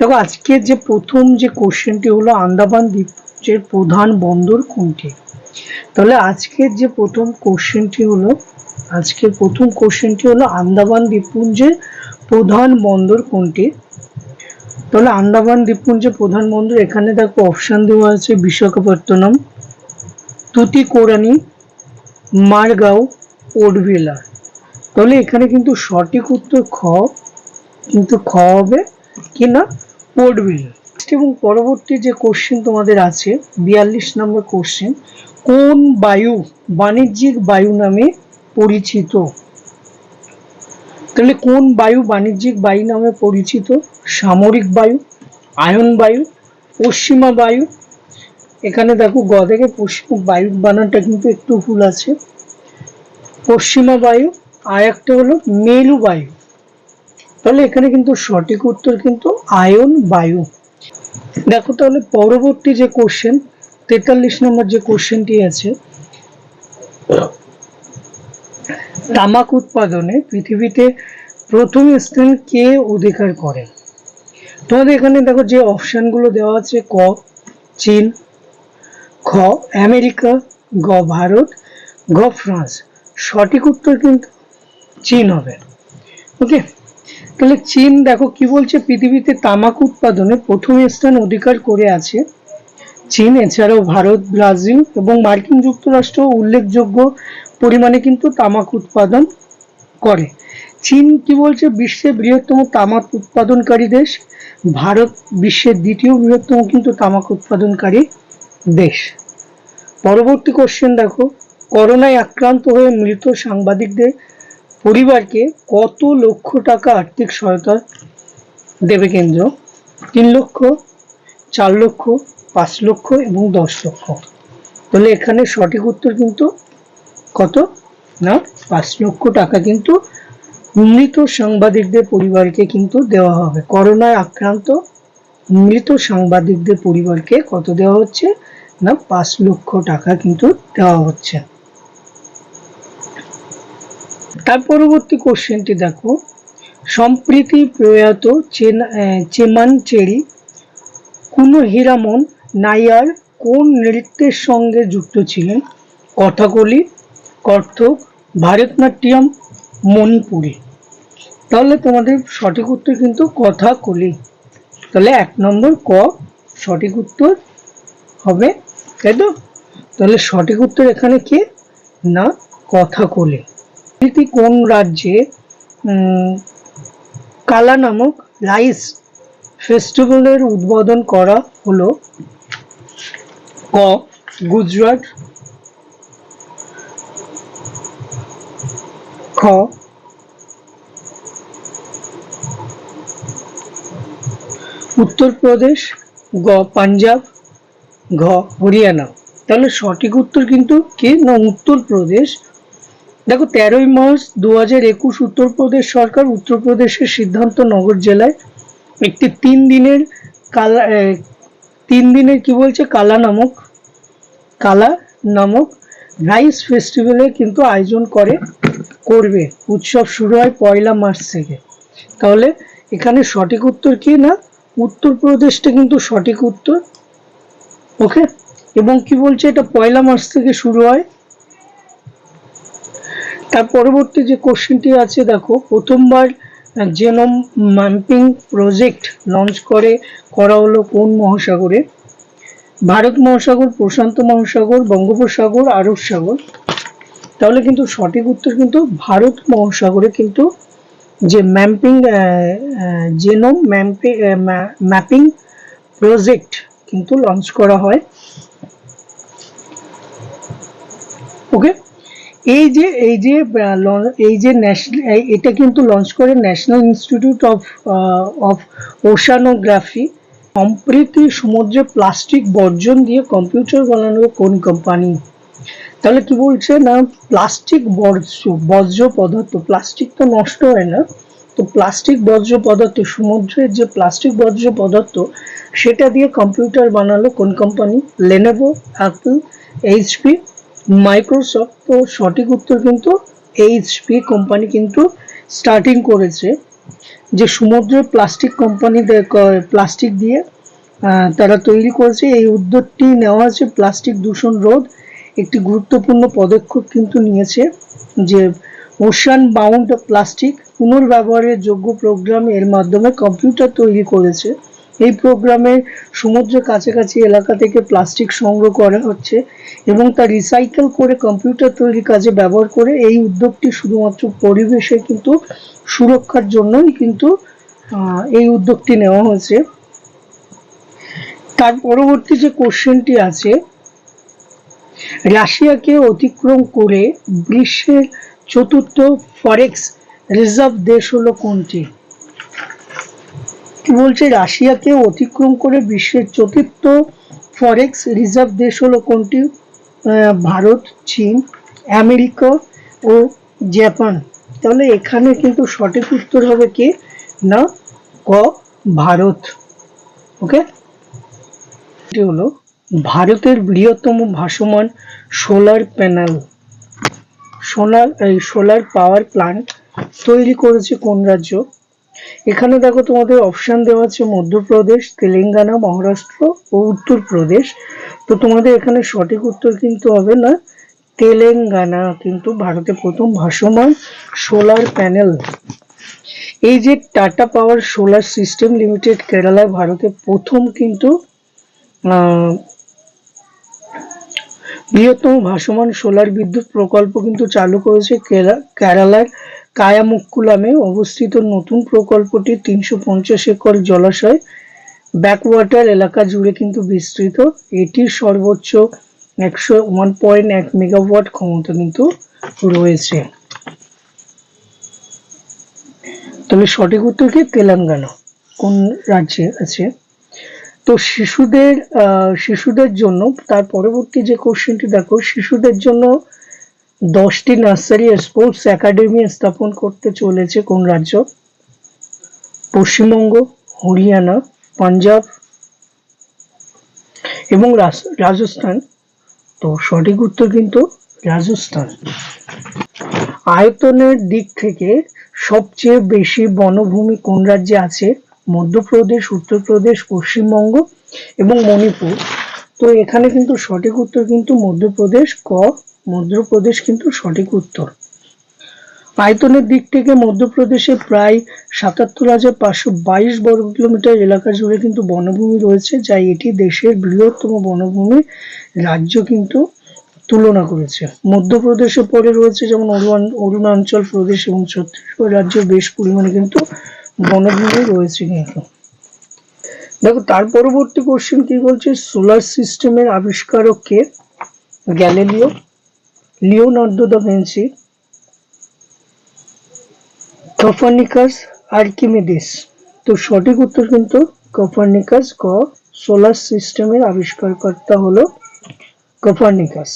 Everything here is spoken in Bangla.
দেখো আজকে যে প্রথম যে কোশ্চেনটি হলো আন্দামান দ্বীপপুঞ্জের প্রধান বন্দর কোনটি? তাহলে আজকের যে প্রথম কোশ্চেনটি হলো, আজকের প্রথম কোশ্চেনটি হলো আন্দামান দ্বীপপুঞ্জের প্রধান বন্দর কোনটি? তাহলে আন্দামান দ্বীপপুঞ্জের প্রধান বন্দর, এখানে দেখো অপশন দেওয়া আছে বিশাখাপত্তনম, তুতিকোরানি, মারগাঁও, ওডভিলা। তাহলে এখানে কিন্তু সঠিক উত্তর খ, কিন্তু খ হবে কি না? পোর্টভেলার এবং পরবর্তী যে কোশ্চেন তোমাদের আছে, বিয়াল্লিশ নম্বর কোশ্চেন কোন বায়ু বাণিজ্যিক বায়ু নামে পরিচিত? তাহলে কোন বায়ু বাণিজ্যিক বায়ু নামে পরিচিত? সামরিক বায়ু, আয়ন বায়ু, পশ্চিমা বায়ু। এখানে দেখো গ থেকে পশ্চিম বায়ু বানানটা কিন্তু একটু ভুল আছে। পশ্চিমা বায়ু আর একটা হলো মেরু বায়ু। তাহলে এখানে কিন্তু সঠিক উত্তর কিন্তু আয়ন, বায়ু। দেখো তাহলে পরবর্তী যে কোশ্চেন তেতাল্লিশ নম্বর যে কোশ্চেনটি আছে, তামাক উৎপাদনে পৃথিবীতে প্রথম স্থান কে অধিকার করেন তোমাদের এখানে দেখো যে অপশনগুলো দেওয়া আছে, ক, চীন খ আমেরিকা, গ, ভারত, গ, ফ্রান্স। সঠিক উত্তর কিন্তু চীন হবে। ওকে তাহলে চীন দেখো কি বলছে? পৃথিবীতে তামাক উৎপাদনে প্রথম স্থান অধিকার করে আছে চীন, এছাড়াও ভারত, ব্রাজিল এবং মার্কিন যুক্তরাষ্ট্র উল্লেখযোগ্য পরিমাণে কিন্তু তামাক উৎপাদন করে। চীন কি বলছে? বিশ্বের বৃহত্তম তামাক উৎপাদনকারী দেশ। ভারত বিশ্বের দ্বিতীয় বৃহত্তম কিন্তু তামাক উৎপাদনকারী দেশ। পরবর্তী কোশ্চেন দেখো। করোনায় আক্রান্ত হয়ে মৃত সাংবাদিকদের পরিবারকে কত লক্ষ টাকা আর্থিক সহায়তা দেবে কেন্দ্র? তিন লক্ষ, চার লক্ষ, পাঁচ লক্ষ এবং দশ লক্ষ। তাহলে এখানে সঠিক উত্তর কিন্তু কত? না, পাঁচ লক্ষ টাকা কিন্তু মৃত সাংবাদিকদের পরিবারকে কিন্তু দেওয়া হবে। করোনায় আক্রান্ত মৃত সাংবাদিকদের পরিবারকে কত দেওয়া হচ্ছে? না, পাঁচ লক্ষ টাকা কিন্তু দেওয়া হচ্ছে। তার পরবর্তী কোশ্চেনটি দেখো। সম্প্রীতি প্রয়াত চেমান চেরি কুনো হীরামন নাইয়ার কোন নৃত্যের সঙ্গে যুক্ত ছিলেন? কথাকলি কত্থক ভারতনাট্যম, মণিপুরি। তাহলে তোমাদের সঠিক উত্তর কিন্তু কথাকলি। তাহলে এক নম্বর ক, সঠিক উত্তর হবে, তাই তো? তাহলে সঠিক উত্তর এখানে কে? না কথা কথাকলি। এটি কোন রাজ্যে কালা নামক রাইস ফেস্টিভ্যালের উদ্বোধন করা হলো? ক, গুজরাট। খ, উত্তরপ্রদেশ। গ, পাঞ্জাব। ঘ, হরিয়ানা। তাহলে সঠিক উত্তর কিন্তু কি? না, উত্তরপ্রদেশ। দেখো, তেরোই মার্চ দু হাজার একুশ উত্তরপ্রদেশ সরকার উত্তরপ্রদেশের সিদ্ধান্ত নগর জেলায় একটি তিন দিনের কালা তিন দিনের কি বলছে? কালা নামক কালা নামক রাইস ফেস্টিভ্যালে কিন্তু আয়োজন করে, করবে। উৎসব শুরু হয় পয়লা মার্চ থেকে। তাহলে এখানে সঠিক উত্তর কি না? উত্তরপ্রদেশটা কিন্তু সঠিক উত্তর। ওকে? এবং কি বলছে? এটা পয়লা মার্চ থেকে শুরু হয়। তার পরবর্তী যে কোশ্চেনটি আছে, দেখো, প্রথমবার জেনোম ম্যাম্পিং প্রজেক্ট লঞ্চ করে করা হলো কোন মহাসাগরে? ভারত মহাসাগর, প্রশান্ত মহাসাগর, বঙ্গোপসাগর, আরব সাগর। তাহলে কিন্তু সঠিক উত্তর কিন্তু ভারত মহাসাগরে কিন্তু যে mapping genome mapping mapping project কিন্তু লঞ্চ করা হয়। ওকে এই যে এই যে এই যে ন্যাশনাল এটা কিন্তু লঞ্চ করে national institute of of oceanography সম্প্রতি সমুদ্রে প্লাস্টিক বর্জন দিয়ে কম্পিউটার বানানো কোন কোম্পানি তাহলে কি বলছে না প্লাস্টিক বর্জ্য বর্জ্য পদার্থ প্লাস্টিক তো নষ্ট হয় না, তো প্লাস্টিক বর্জ্য পদার্থ, সমুদ্রের যে প্লাস্টিক বর্জ্য পদার্থ, সেটা দিয়ে কম্পিউটার বানালো কোন company Lenovo Apple HP Microsoft তো সঠিক উত্তর কিন্তু এইচপি কোম্পানি কিন্তু স্টার্টিং করেছে। যে সমুদ্রের প্লাস্টিক কোম্পানি প্লাস্টিক দিয়ে তারা তৈরি করেছে। এই উদ্যোগটি নেওয়া হয়েছে প্লাস্টিক দূষণ রোধ। একটি গুরুত্বপূর্ণ পদক্ষেপ কিন্তু নিয়েছে যে ওশান বাউন্ড প্লাস্টিক পুনর্ব্যবহারের যোগ্য প্রোগ্রাম এর মাধ্যমে কম্পিউটার তৈরি করেছে। এই প্রোগ্রামে সমুদ্রের কাছাকাছি এলাকা থেকে প্লাস্টিক সংগ্রহ করা হচ্ছে এবং তা রিসাইকেল করে কম্পিউটার তৈরি কাজে ব্যবহার করে এই উদ্যোগটি শুধুমাত্র পরিবেশে কিন্তু সুরক্ষার জন্যই কিন্তু এই উদ্যোগটি নেওয়া হয়েছে। তার পরবর্তী যে কোশ্চেনটি আছে, রাশিয়াকে অতিক্রম করে বিশ্বের চতুর্থ ফরেক্স রিজার্ভ দেশ হলো কোনটি? বলছে, রাশিয়াকে অতিক্রম করে বিশ্বের চতুর্থ ফরেক্স রিজার্ভ দেশ হলো কোনটি? ভারত, চীন, আমেরিকা ও জাপান। তাহলে এখানে কিন্তু সঠিক উত্তর হবে কি? না, ক, ভারত। ওকে এটি হলো ভারতের বৃহত্তম ভাসমান সোলার প্যানেল। সোলার, এই সোলার পাওয়ার প্ল্যান্ট তৈরি করেছে কোন রাজ্য? এখানে দেখো তোমাদের অপশন দেওয়া আছে মধ্যপ্রদেশ, তেলেঙ্গানা, মহারাষ্ট্র ও উত্তরপ্রদেশ। তো তোমাদের এখানে সঠিক উত্তর কিন্তু হবে না, তেলেঙ্গানা, কিন্তু ভারতে প্রথম ভাসমান সোলার প্যানেল এই যে Tata power solar system limited কেরালায় ভারতে প্রথম কিন্তু বৃহত্তম ভাসমান সোলার বিদ্যুৎ প্রকল্প কিন্তু চালু করেছে কেরা- কেরালার কায়ামুক্কুলামে অবস্থিত নতুন প্রকল্পটি তিনশো পঞ্চাশ একর জলাশয় ব্যাকওয়াটার এলাকা জুড়ে কিন্তু বিস্তৃত। এটির সর্বোচ্চ একশো ওয়ান পয়েন্ট এক মেগাওয়াট ক্ষমতা কিন্তু রয়েছে। তবে সঠিক উত্তর কি? তেলেঙ্গানা। কোন রাজ্যে আছে? তো শিশুদের শিশুদের জন্য তার পরবর্তী যে কোশ্চেনটি দেখো, শিশুদের জন্য দশটি নার্সারি স্পোর্টস একাডেমি স্থাপন করতে চলেছে কোন রাজ্য? পশ্চিমবঙ্গ, হরিয়ানা, পাঞ্জাব এবং রাজস্থান। তো সঠিক উত্তর কিন্তু রাজস্থান। আয়তনের দিক থেকে সবচেয়ে বেশি বনভূমি কোন রাজ্যে আছে? মধ্যপ্রদেশ, উত্তরপ্রদেশ, পশ্চিমবঙ্গ এবং মণিপুর। তো এখানে কিন্তু সঠিক উত্তর কিন্তু মধ্যপ্রদেশ, ক, মধ্যপ্রদেশ কিন্তু সঠিক উত্তর। আয়তনের দিক থেকে মধ্যপ্রদেশে প্রায় সাতাত্তর হাজার পাঁচশো বাইশ বর্গ কিলোমিটার এলাকা জুড়ে কিন্তু বনভূমি রয়েছে, যা এটি দেশের বৃহত্তম বনভূমি রাজ্য কিন্তু তুলনা করেছে। মধ্যপ্রদেশে পরে রয়েছে যেমন অরুণ- অরুণাচল প্রদেশ এবং ছত্তিশগড় রাজ্যে বেশ পরিমাণে কিন্তু বনভূমি রয়েছে কিন্তু। দেখো, তার পরবর্তী কোশ্চেন কি বলছে? সোলার সিস্টেমের আবিষ্কারক কে? Galileo Leonardo da Vinci Copernicus Archimedes তো সঠিক উত্তর কিন্তু কপার্নিকাস ক? সোলার সিস্টেমের আবিষ্কারকর্তা হলো কপার্নিকাস